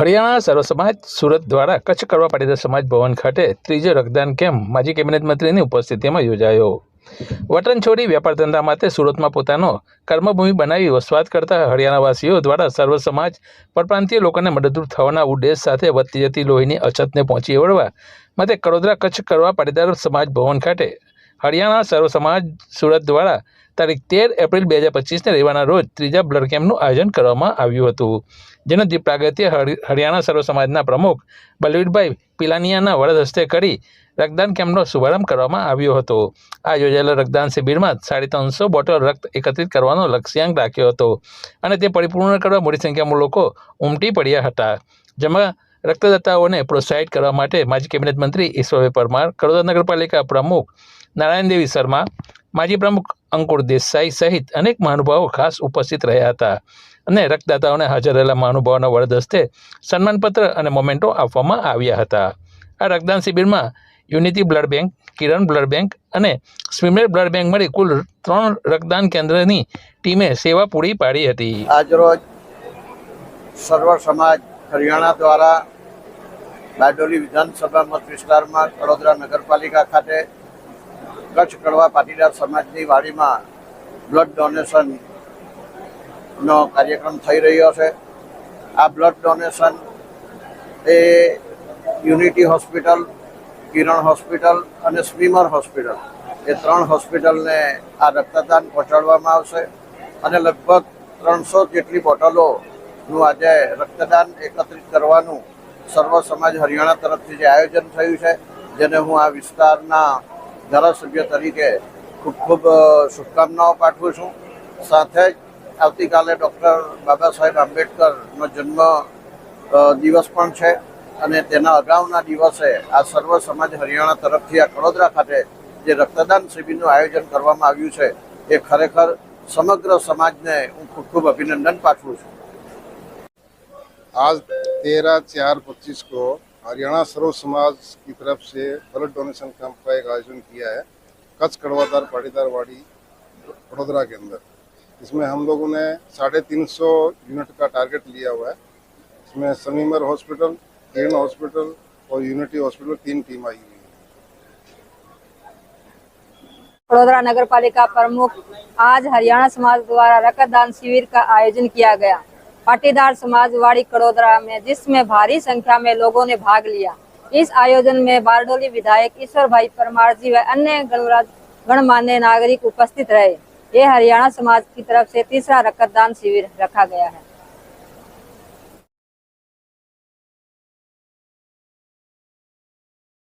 હરિયાણા સર્વ સમાજ સુરત દ્વારા કચ્છ કરવા પાટીદાર સમાજ ભવન ખાતે ત્રીજો રક્તદાન કેમ્પ માજી કેબિનેટ મંત્રીની ઉપસ્થિતિમાં યોજાયો. વતન છોડી વેપાર ધંધા માટે સુરતમાં પોતાનો કર્મભૂમિ બનાવી વસવાટ કરતા હરિયાણાવાસીઓ દ્વારા સર્વ સમાજ પરપ્રાંતીય લોકોને મદદરૂપ થવાના ઉદ્દેશ સાથે વધતી જતી લોહીની અછતને પહોંચી વળવા માટે કડોદરા કચ્છ કરવા પાટીદાર સમાજ ભવન ખાતે હરિયાણા સર્વ સમાજ સુરત દ્વારા તારીખ તેર એપ્રિલ બે હજાર પચીસને રવિવારના રોજ ત્રીજા બ્લડ કેમ્પનું આયોજન કરવામાં આવ્યું હતું. જેનો દીપ પ્રાગત્ય હરિ- હરિયાણા સર્વ સમાજના પ્રમુખ બલવીરભાઈ પિલાનિયાના વરદ હસ્તે કરી રક્તદાન કેમ્પનો શુભારંભ કરવામાં આવ્યો હતો. આ યોજાયેલા રક્તદાન શિબિરમાં સાડી ત્રણસો બોટલ રક્ત એકત્રિત કરવાનો લક્ષ્યાંક રાખ્યો હતો અને તે પરિપૂર્ણ કરવા મોટી સંખ્યામાં લોકો ઉમટી પડ્યા હતા. જેમાં રક્તદાતાઓને પ્રોત્સાહિત કરવા માટે માજી કેબિનેટ મંત્રી ઈશ્વરભાઈ પરમાર, કડોદરા નગરપાલિકા પ્રમુખ નારાયણદેવી શર્મા, માજી પ્રમુખ અંકુર દેસાઈ સહિત અનેક મહાનુભાવો ખાસ ઉપસ્થિત રહ્યા હતા. અને રક્તદાતાઓને હાજર રહેલા મહાનુભાવોના વરદ સન્માનપત્ર અને મોમેન્ટો આપવામાં આવ્યા હતા. આ રક્તદાન શિબિરમાં unity blood bank, Kiran blood bank અને સ્વિમેર બ્લડ બેંક મળી કુલ ત્રણ રક્તદાન કેન્દ્રની ટીમે સેવા પૂરી પાડી હતી. આજરોજ સર્વ સમાજ હરિયાણા દ્વારા બારડોલી વિધાનસભા મત વિસ્તારમાં વડોદરા નગરપાલિકા ખાતે કચ્છ કડવા પાટીદાર સમાજની વાડીમાં બ્લડ ડોનેશનનો કાર્યક્રમ થઈ રહ્યો છે. આ બ્લડ ડોનેશન એ યુનિટી હોસ્પિટલ કિરણ હોસ્પિટલ અને સ્વીમર હોસ્પિટલ એ ત્રણ હોસ્પિટલને આ રક્તદાન પહોંચાડવામાં આવશે અને લગભગ ત્રણસો જેટલી બોટલોનું આજે રક્તદાન એકત્રિત કરવાનું સર્વ સમાજ હરિયાણા તરફથી જે આયોજન થયું છે, જેને હું આ વિસ્તારના ધારાસભ્ય તરીકે ખૂબ ખૂબ શુભકામનાઓ પાઠવું છું. સાથે જ આવતીકાલે ડૉક્ટર બાબા સાહેબ આંબેડકરનો જન્મ દિવસ પણ છે અને તેના અગાઉના દિવસે આ સર્વ સમાજ હરિયાણા તરફથી આ કડોદરા ખાતે જે રક્તદાન શિબિરનું આયોજન કરવામાં આવ્યું છે, એ ખરેખર સમગ્ર સમાજને હું ખૂબ ખૂબ અભિનંદન પાઠવું છું. આજ તેર ચાર પચીસ કો हरियाणा सर्व समाज की तरफ़ से ब्लड डोनेशन कैंप का एक आयोजन किया है, कच्छ, कड़वादार, पाटीदार वाड़ी, वडोदरा के अंदर। इसमें हम लोगों ने साढ़े तीन सौ यूनिट का टारगेट लिया हुआ है। इसमें समीमर हॉस्पिटल किरण हॉस्पिटल और यूनिटी हॉस्पिटल तीन टीम आई हुई है। वडोदरा नगर पालिका प्रमुख आज हरियाणा समाज द्वारा रक्तदान शिविर का आयोजन किया गया। पाटीदार समाजवाड़ी कड़ोदरा में, जिसमें भारी संख्या में लोगों ने भाग लिया। इस आयोजन में बारडोली विधायक ईश्वर भाई परमार जी व अन्य गणमान्य नागरिक उपस्थित रहे। ये हरियाणा समाज की तरफ़ से तीसरा रक्तदान शिविर रखा गया है।